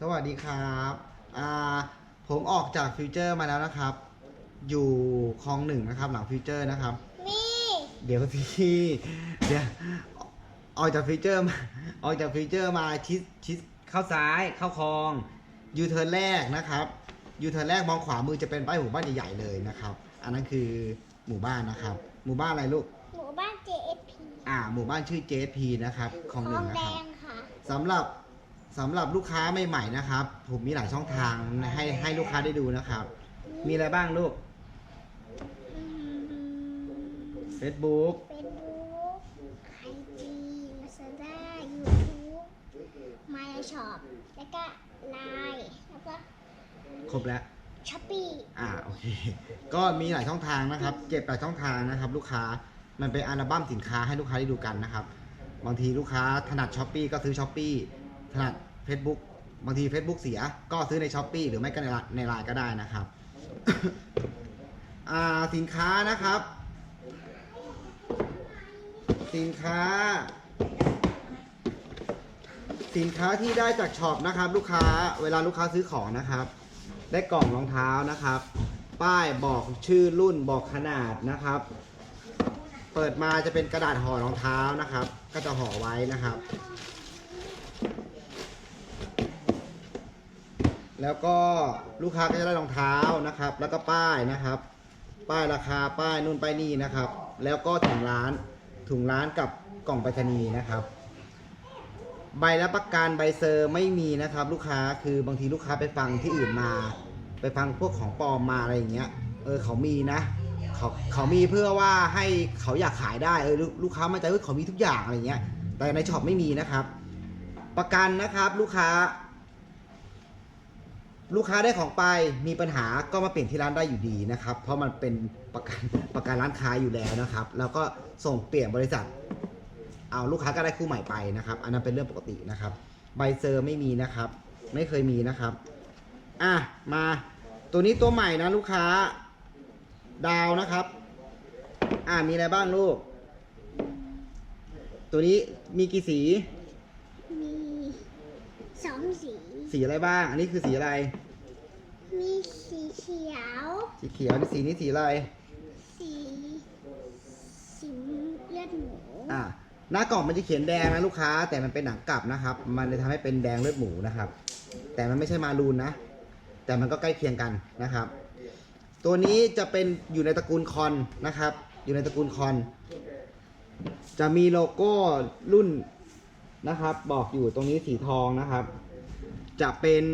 สวัสดีครับอ่าผมออกจากฟิวเจอร์มาแล้วนะครับ อยู่คลองหนึ่งนะครับ หลังฟิวเจอร์นะครับมีเดี๋ยวพี่เดี๋ยวออกจากฟิวเจอร์มาออกจากฟิวเจอร์มาชิดชิดเข้าซ้ายเข้าคลองยูเทิร์นแรกนะครับยูเทิร์นแรกมองขวามือจะเป็นป้ายหมู่บ้านใหญ่ๆเลยนะครับ อันนั้นคือหมู่บ้านนะครับ หมู่บ้านอะไรลูก หมู่บ้าน JSP อ่า หมู่บ้านชื่อ JP นะครับคลองหนึ่งทนะแดครับงค่ะ สำหรับ สำหรับลูกค้าใหม่ๆนะครับ ผมมีหลายช่องทางให้ให้ลูกค้าได้ดูนะครับ มีอะไรบ้างลูก Facebook เฟซบุ๊กไอจีลาซาด้ายูทูบมายช็อปแล้วก็ไลน์แล้วก็ครบแล้ว ช้อปปี้อ่าโอเค ก็มีหลายช่องทางนะครับเจ็ดแปดช่องทางนะครับ ลูกค้ามันเป็นอัลบั้มสินค้าให้ลูกค้าได้ดูกันนะครับ บางทีลูกค้าถนัดช้อปปีก็ซื้อช้อปปีถนัด Facebook บางที Facebook เสียก็ซื้อในช้อปปีหรือไม่ก็ในไลน์ในไลน์ก็ได้นะครับสินค้านะครับ สินค้า สินค้าที่ได้จากช็อปนะครับ ลูกค้าเวลาลูกค้าซื้อของนะครับ ได้กล่องรองเท้านะครับ ป้ายบอกชื่อรุ่นบอกขนาดนะครับ เปิดมาจะเป็นกระดาษห่อรองเท้านะครับ ก็จะห่อไว้นะครับ แล้วก็ลูกค้าก็จะได้รองเท้านะครับ แล้วก็ป้ายนะครับ ป้ายราคาป้ายนู่นป้ายนี่นะครับ แล้วก็ถุงร้านถุงร้านกับกล่องไปรษณีย์นะครับ ใบรับประกันใบเซอร์ไม่มีนะครับ ลูกค้าคือบางทีลูกค้าไปฟังที่อื่นมา ไปฟังพวกของปลอมมาอะไรอย่างเงี้ยเออเขามีนะเขาเขามีเพื่อว่าให้เขาอยากขายได้เออลูกลูกค้ามั่นใจว่าเขามีทุกอย่างอะไรเงี้ย แต่ในช็อปไม่มีนะครับ ประกันนะครับลูกค้า ลูกค้าได้ของไปมีปัญหาก็มาเปลี่ยนที่ร้านได้อยู่ดีนะครับ เพราะมันเป็นประกันประกันร้านค้าอยู่แล้วนะครับ แล้วก็ส่งเปลี่ยนบริษัท เอาลูกค้าก็ได้คู่ใหม่ไปนะครับ อันนั้นเป็นเรื่องปกตินะครับ ใบเซอร์ไม่มีนะครับ ไม่เคยมีนะครับ อะมาตัวนี้ตัวใหม่นะลูกค้าดาวนะครับ อ่ามีอะไรบ้างลูก ตัวนี้มีกี่สี มีสองสี สีอะไรบ้าง อันนี้คือสีอะไร มีสีเขียว สีเขียวนี่สีนี้สีอะไร สีสีเลือดหมู อ่า หน้ากล่องมันจะเขียนแดงนะลูกค้า แต่มันเป็นหนังกลับนะครับ มันเลยทำให้เป็นแดงเลือดหมูนะครับ แต่มันไม่ใช่มารูนนะ แต่มันก็ใกล้เคียงกันนะครับ ตัวนี้จะเป็นอยู่ในตระกูลคอนนะครับ อยู่ในตระกูลคอน จะมีโลโก้รุ่นนะครับ บอกอยู่ตรงนี้สีทองนะครับ จะเป็น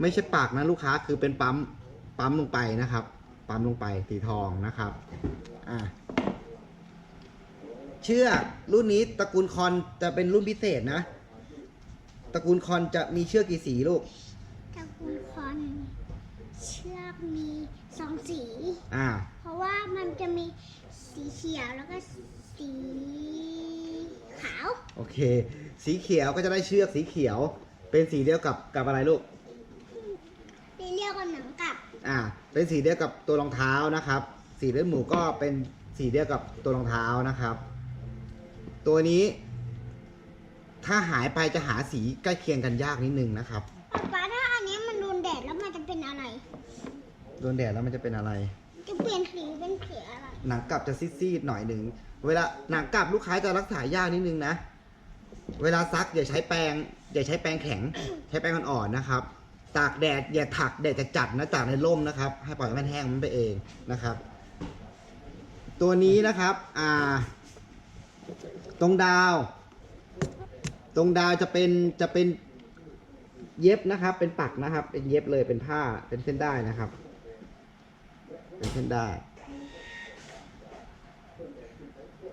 ไม่ใช่ปากนะลูกค้าคือเป็นปั๊มปั๊มลงไปนะครับ ปั๊มลงไปสีทองนะครับอ่าเชือกรุ่นนี้ตระกูลคอนจะเป็นรุ่นพิเศษนะตระกูลคอนจะมีเชือกกี่สีลูกตระกูลคอนเชือกมีสองสี อ่า เพราะว่ามันจะมีสีเขียวแล้วก็สีขาว โอเค สีเขียวก็จะได้เชือกสีเขียว เป็นสีเดียวกับกับอะไรลูกที่เรียกว่าหนังกลับ อ่า เป็นสีเดียวกับตัวรองเท้านะครับ สีเลือดหมูก็เป็นสีเดียวกับตัวรองเท้านะครับ ตัวนี้ ถ้าหายไปจะหาสีใกล้เคียงกันยากนิดนึงนะครับป๊าป๊าถ้าอันนี้มันโดนแดดแล้วมันจะเป็นอะไร โดนแดดแล้วมันจะเป็นอะไร จะเปลี่ยนสีเป็นสีอะไร หนังกลับจะซีดๆหน่อยหนึ่ง เวลาหนังกลับลูกค้าจะรักษายากนิดนึงนะ เวลาซักอย่าใช้แปรงอย่าใช้แปรงแข็ง ใช้แปรงอ่อนๆนะครับ ตากแดดอย่าถักแดดจะจัดนะตากในร่มนะครับ ให้ปล่อยให้มันแห้งมันไปเองนะครับ ตัวนี้นะครับอ่าตรงดาว ตรงดาวจะเป็นจะเป็นเย็บนะครับ เป็นปักนะครับ เป็นเย็บเลยเป็นผ้าเป็นเส้นได้นะครับ เป็นเส้นได้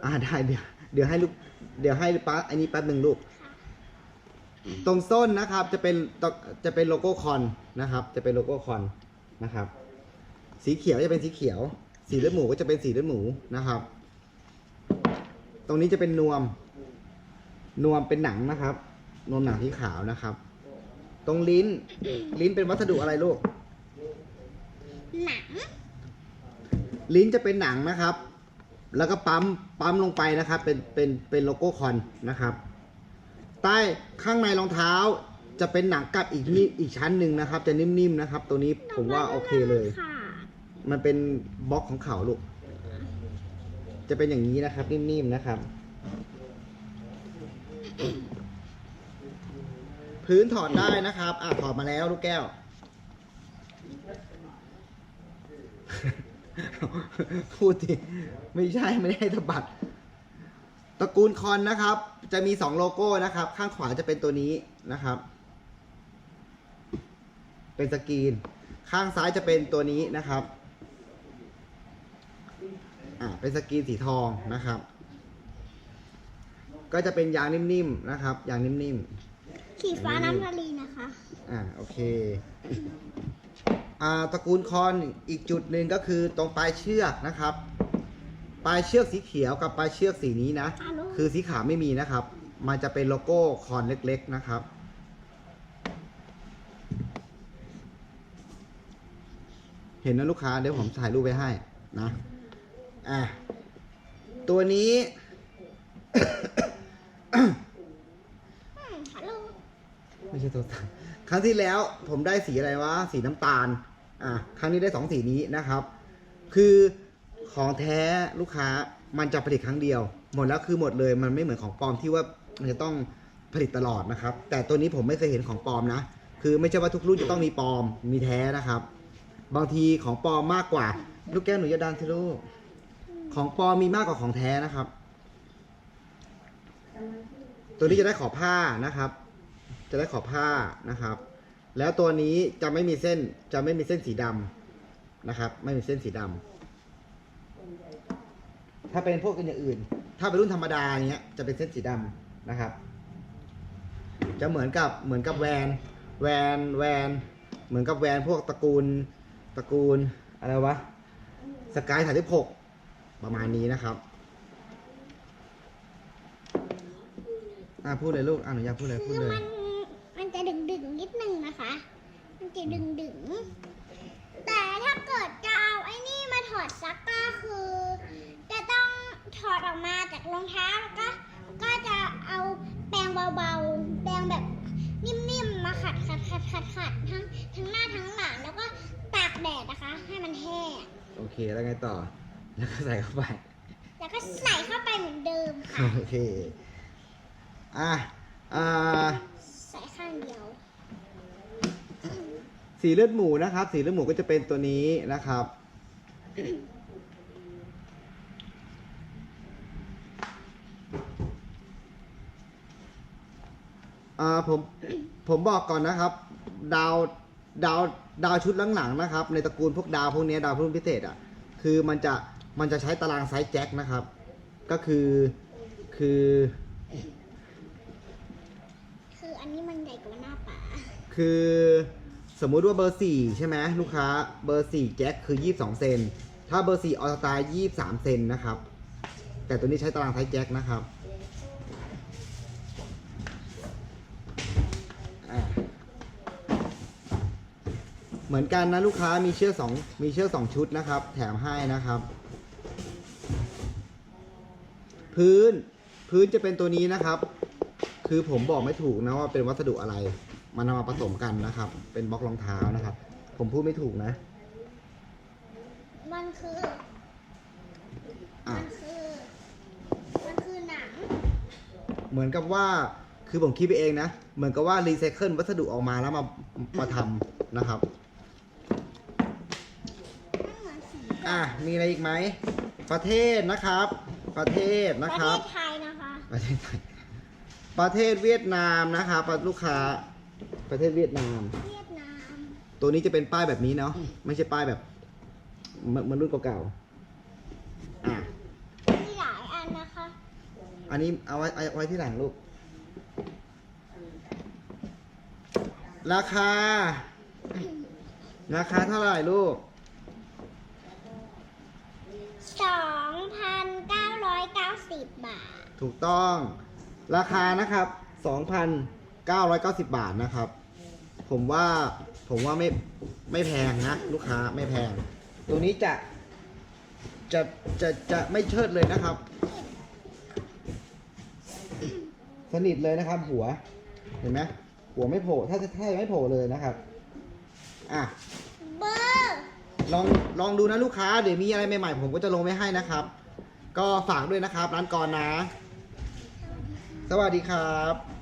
อ่าได้เดี๋ยวเดี๋ยวให้ลูก เดี๋ยวให้ป้าอันนี้แป๊บหนึ่งลูก ตรงส้นนะครับจะเป็นจะเป็นโลโก้คอนนะครับ จะเป็นโลโก้คอนนะครับ สีเขียวจะเป็นสีเขียว สีเลือดหมูก็จะเป็นสีเลือดหมูนะครับ ตรงนี้จะเป็นนวม นวมเป็นหนังนะครับ นวมหนังที่ขาวนะครับ ตรงลิ้น ลิ้นเป็นวัสดุอะไรลูก หนัง ลิ้นจะเป็นหนังนะครับ แล้วก็ปั๊มปั๊มลงไปนะครับ เป็นเป็นเป็นโลโก้คอนนะครับ ใต้ข้างในรองเท้าจะเป็นหนังกลับอีกนี่อีกชั้นหนึ่งนะครับ จะนิ่มๆนะครับ ตัวนี้ผมว่าโอเคเลย ค่ะมันเป็นบล็อกของเขาลูก จะเป็นอย่างนี้นะครับนิ่มๆนะครับ พื้นถอดได้นะครับอะถอดมาแล้วลูกแก้ว พูดดิไม่ใช่ไม่ได้ให้สะบัดตระกูลคอนนะครับ จะมีสองโลโก้นะครับ ข้างขวาจะเป็นตัวนี้นะครับ เป็นสกรีน ข้างซ้ายจะเป็นตัวนี้นะครับอ่าเป็นสกรีนสีทองนะครับ ก็จะเป็นยางนิ่มๆนะครับยางนิ่มสีฟ้าน้ำทะเลนะคะๆอ่าโอเคอ่า ตระกูลคอนอีกจุดหนึ่งก็คือตรงปลายเชือกนะครับ ปลายเชือกสีเขียวกับปลายเชือกสีนี้นะฮัลโหลคือสีขาวไม่มีนะครับ มันจะเป็นโลโก้คอนเล็กๆนะครับเห็นนะลูกค้าเดี๋ยวผมถ่ายรูปไว้ให้นะอะตัวนี้อืมฮัลโหลไม่ใช่ตัวสั่นครั้งที่แล้วผมได้สีอะไรวะ สีน้ำตาล อะครั้งนี้ได้สองสีนี้นะครับ คือของแท้ลูกค้ามันจะผลิตครั้งเดียว หมดแล้วคือหมดเลยมันไม่เหมือนของปลอมที่ว่ามันจะต้องผลิตตลอดนะครับ แต่ตัวนี้ผมไม่เคยเห็นของปลอมนะ คือไม่ใช่ว่าทุกรุ่นจะต้องมีปลอมมีแท้นะครับ บางทีของปลอมมากกว่า ลูกแก้วหนูจะดันสิลูกของปลอมมีมากกว่าของแท้นะครับ ตัวนี้จะได้ขอบผ้านะครับ จะได้ขอบผ้านะครับ แล้วตัวนี้จะไม่มีเส้นจะไม่มีเส้นสีดำนะครับ ไม่มีเส้นสีดำถ้าเป็นพวกอย่างอื่นถ้าเป็นรุ่นธรรมดาอย่างเงี้ยจะเป็นเส้นสีดำนะครับ จะเหมือนกับเหมือนกับแวนแวนแวนเหมือนกับแวนพวกตระกูลตระกูลอะไรวะสกายสามสิบหกประมาณนี้นะครับอะพูดเลยลูกอะหนูอยากพูดเลยพูดเลย มันมันจะดึงดึงๆนิดนึงนะคะ มัน จะดึงดึงๆแต่ถ้าเกิดจะเอาไอ้นี่มาถอดซักก็คือ จะต้องถอดออกมาจากรองเท้าแล้วก็ ก็จะเอาแปรงเบาๆ แปรงแบบนิ่มๆ มาขัดขัดขัดขัดขัดทั้งทั้งหน้าทั้งหลังแล้วก็ตากแดดนะคะ ให้มันแห้ง โอเค แล้วไงต่อ แล้วก็ใส่เข้าไป แล้วก็ใส่เข้าไปเหมือนเดิมค่ะ โอเค อะ อ่า ใส่ข้างเดียว สีเลือดหมูนะครับ สีเลือดหมูก็จะเป็นตัวนี้นะครับ อ่าผมผมบอกก่อนนะครับ ดาวดาวดาวชุดหลังๆนะครับ ในตระกูลพวกดาวพวกเนี้ยดาวรุ่นพิเศษอะคือมันจะมันจะใช้ตารางไซส์แจ็คนะครับ ก็คือคือ คืออันนี้มันใหญ่กว่าหน้าป๋าคือ สมมุติว่าเบอร์สี่ใช่ไหมลูกค้าเบอร์สี่แจ็คคือ22เซนถ้าเบอร์สี่ออสตา23เซนนะครับ แต่ตัวนี้ใช้ตารางไซส์แจ็คนะครับเหมือนกันนะลูกค้ามีเชือกสองมีเชือกสองชุดนะครับ แถมให้นะครับ พื้นพื้นจะเป็นตัวนี้นะครับ คือผมบอกไม่ถูกนะว่าเป็นวัสดุอะไร มันเอามาผสมกันนะครับ เป็นบล็อกรองเท้านะครับ ผมพูดไม่ถูกนะ มันคืออะมันคือ มันคือหนัง เหมือนกับว่าคือผมคิดไปเองนะ เหมือนกับว่ารีไซเคิลวัสดุออกมาแล้วมามาทำนะครับ มันเหมือนสีอะ มีอะไรอีกไหม ประเทศนะครับ ประเทศปนะระคเทรับ ศไทยนะคะ ประเทศไทยประเทศเวียดนามนะครับลูกค้า ประเทศเวียดนาม เวียดนาม ตัวนี้จะเป็นป้ายแบบนี้เนาะ ไม่ใช่ป้ายแบบเหมือนเหมือนรุ่นเก่าๆอะ มีหลายอันนะคะ อันนี้เอาไว้เอาไว้ที่หลังลูก ราคา ราคาเท่าไหร่ลูก 2,990 บาท ถูกต้อง ราคานะครับ 2,990 บาทนะครับ ผมว่าผมว่าไม่ไม่แพงนะ ลูกค้าไม่แพง ตัวนี้จะจะจะจะไม่เชิดเลยนะครับ สนิทเลยนะครับ หัวเห็นไหมหัวไม่โผล่ถ้าแท้ไม่โผล่เลยนะครับอะเบอร์ลองลองดูนะลูกค้าเดี๋ยวมีอะไรใหม่ๆผมก็จะลงไว้ให้นะครับ ก็ฝากด้วยนะครับ ร้านกรนะ สวัสดีครับ